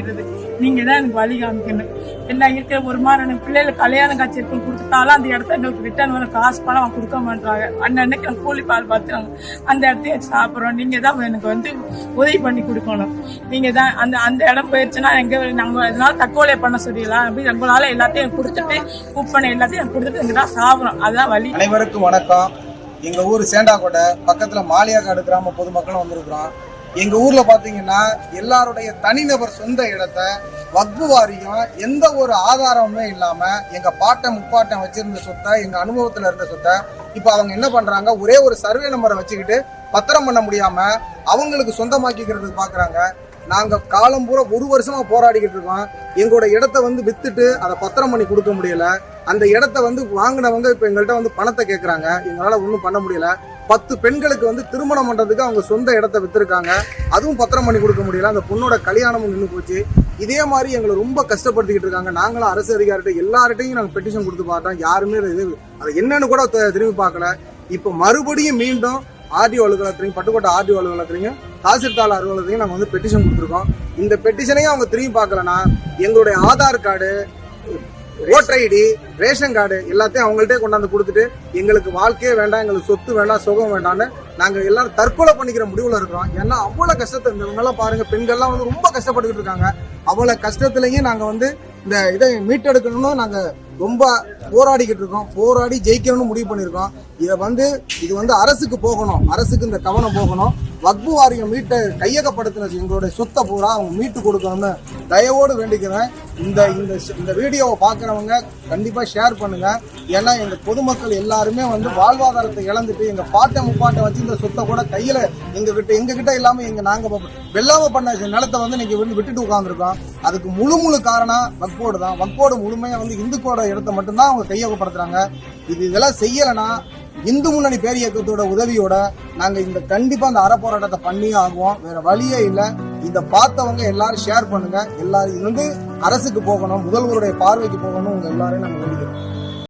நிக்கிறது நீங்க தான் எனக்கு வழி காமிக்கணும். என்ன இருக்கிற ஒரு மாதிரி எனக்கு பிள்ளைகளுக்கு கல்யாணம் காட்சி இருக்கும் கொடுத்துட்டாலும் அந்த இடத்த எங்களுக்கு ரிட்டர்ன் வர காசு பணம் கொடுக்க மாட்டாங்க. அன்னன்னைக்கு நான் கூலி பால் பார்த்துறாங்க அந்த இடத்தையே சாப்பிட்றோம். நீங்க தான் எனக்கு வந்து உதவி பண்ணி கொடுக்கணும். நீங்க தான் அந்த அந்த இடம் போயிருச்சுன்னா எங்க நம்ம இதனால தற்கொலை பண்ண சொல்லிடலாம். அப்படி நம்மளால எல்லாத்தையும் கொடுத்துட்டு கூப்பனை எல்லாத்தையும் கொடுத்துட்டு இங்க தான் சாப்பிட்றோம் அதுதான் வழி. அனைவருக்கும் வணக்கம். எங்க ஊர் சேண்டாக்கோட்டை பக்கத்துல மாலியாக்காடு கிராம பொதுமக்களும் வந்திருக்கிறோம். எங்க ஊர்ல பாத்தீங்கன்னா எல்லாருடைய தனிநபர் சொந்த இடத்த வக்பு வாரியம் எந்த ஒரு ஆதாரமுமே இல்லாம எங்க பாட்டன் முப்பாட்டன் வச்சிருந்த சொத்தை எங்க அனுபவத்துல இருந்த சொத்தை இப்ப அவங்க என்ன பண்றாங்க? ஒரே ஒரு சர்வே நம்பரை வச்சுக்கிட்டு பத்திரம் பண்ண முடியாம அவங்களுக்கு சொந்தமாக்கிக்கிறதுக்கு பாக்குறாங்க. நாங்க காலம் பூரா ஒரு வருஷமா போராடிக்கிட்டு இருக்கோம். எங்களோட இடத்த வந்து வித்துட்டு அதை பத்திரம் பண்ணி கொடுக்க முடியல. அந்த இடத்த வந்து வாங்கினவங்க இப்ப எங்கள்கிட்ட வந்து பணத்தை கேட்கறாங்க எங்களால ஒன்றும் பண்ண முடியல. பத்து பெண்களுக்கு வந்து திருமணம் பண்ணுறதுக்கு அவங்க சொந்த இடத்த விற்றுருக்காங்க அதுவும் பத்திரம் பண்ணி கொடுக்க முடியல. அந்த பொண்ணோட கல்யாணமும் நின்று போச்சு. இதே மாதிரி எங்களை ரொம்ப கஷ்டப்படுத்திக்கிட்டு இருக்காங்க. நாங்களும் அரசு அதிகாரிகிட்ட எல்லார்கிட்டையும் நாங்கள் பெட்டிஷன் கொடுத்து பார்த்தோம். யாருமே இது அது என்னன்னு கூட திரும்பி பார்க்கல. இப்போ மறுபடியும் மீண்டும் ஆர்டிஓ அலுவலகத்திலையும் பட்டுக்கோட்டை ஆர்டிஓ அலுவலகத்திலையும் தாசில்தார் அலுவலகத்தையும் நாங்கள் வந்து பெட்டிஷன் கொடுத்துருக்கோம். இந்த பெட்டிஷனையும் அவங்க திரும்பி பார்க்கலனா எங்களுடைய Aadhaar card voter ID ration card எல்லாத்தையும் அவங்கள்ட்டே கொண்டாந்து கொடுத்துட்டு எங்களுக்கு வாழ்க்கையே வேண்டாம் எங்களுக்கு சொத்து வேண்டாம் சுகம் வேண்டாம்னு நாங்கள் எல்லாரும் தற்கொலை பண்ணிக்கிற முடிவில் இருக்கிறோம். ஏன்னா அவ்வளோ கஷ்டத்தை இவங்கெல்லாம் பாருங்க பெண்கள்லாம் வந்து ரொம்ப கஷ்டப்பட்டுக்கிட்டு இருக்காங்க. அவ்வளோ கஷ்டத்துலையும் நாங்கள் வந்து இந்த இதை மீட்டெடுக்கணும்னு நாங்கள் ரொம்ப போராடிக்கிட்டு இருக்கோம். போராடி ஜெயிக்கணும்னு முடிவு பண்ணியிருக்கோம். இதை வந்து இது வந்து அரசுக்கு போகணும். அரசுக்கு இந்த கவனம் போகணும். வக்பு வாரியம் மீட்ட கையகப்படுத்தின எங்களுடைய சொத்தை பூரா அவங்க மீட்டு கொடுக்கணும்னு தயவோடு வேண்டிக்கிறேன். இந்த இந்த இந்த வீடியோவை பார்க்குறவங்க கண்டிப்பாக ஷேர் பண்ணுங்கள் ஏன்னா எங்கள் பொதுமக்கள் எல்லாருமே வந்து வாழ்வாதாரத்தை இழந்துட்டு எங்கள் பாட்டை முப்பாட்டை வச்சு இந்த சொத்தை கூட கையில் எங்கள் கிட்ட எங்கள் கிட்ட இல்லாமல் எங்கள் நாங்கள் ப- பண்ண நிலத்தை வந்து இன்னைக்கு வந்து விட்டுட்டு உட்காந்துருக்கோம் அதுக்கு முழு முழு காரணம் வக்போடு தான். வக்போடு முழுமையாக வந்து இந்துக்கோட இடத்த மட்டும்தான் அவங்க கையகப்படுத்துகிறாங்க இது இதெல்லாம் செய்யலைன்னா இந்து முன்னணி பேர் இயக்கத்தோட உதவியோட நாங்கள் இந்த கண்டிப்பாக அந்த அறப்போராட்டத்தை பண்ணியே ஆகுவோம். வேற வழியே இல்லை. இதை பார்த்தவங்க எல்லாரும் ஷேர் பண்ணுங்க. எல்லாரும் இது வந்து அரசுக்கு போகணும் முதல்வருடைய பார்வைக்கு போகணும் உங்க எல்லாரையும் நாங்க வேண்டிக்கிறோம்.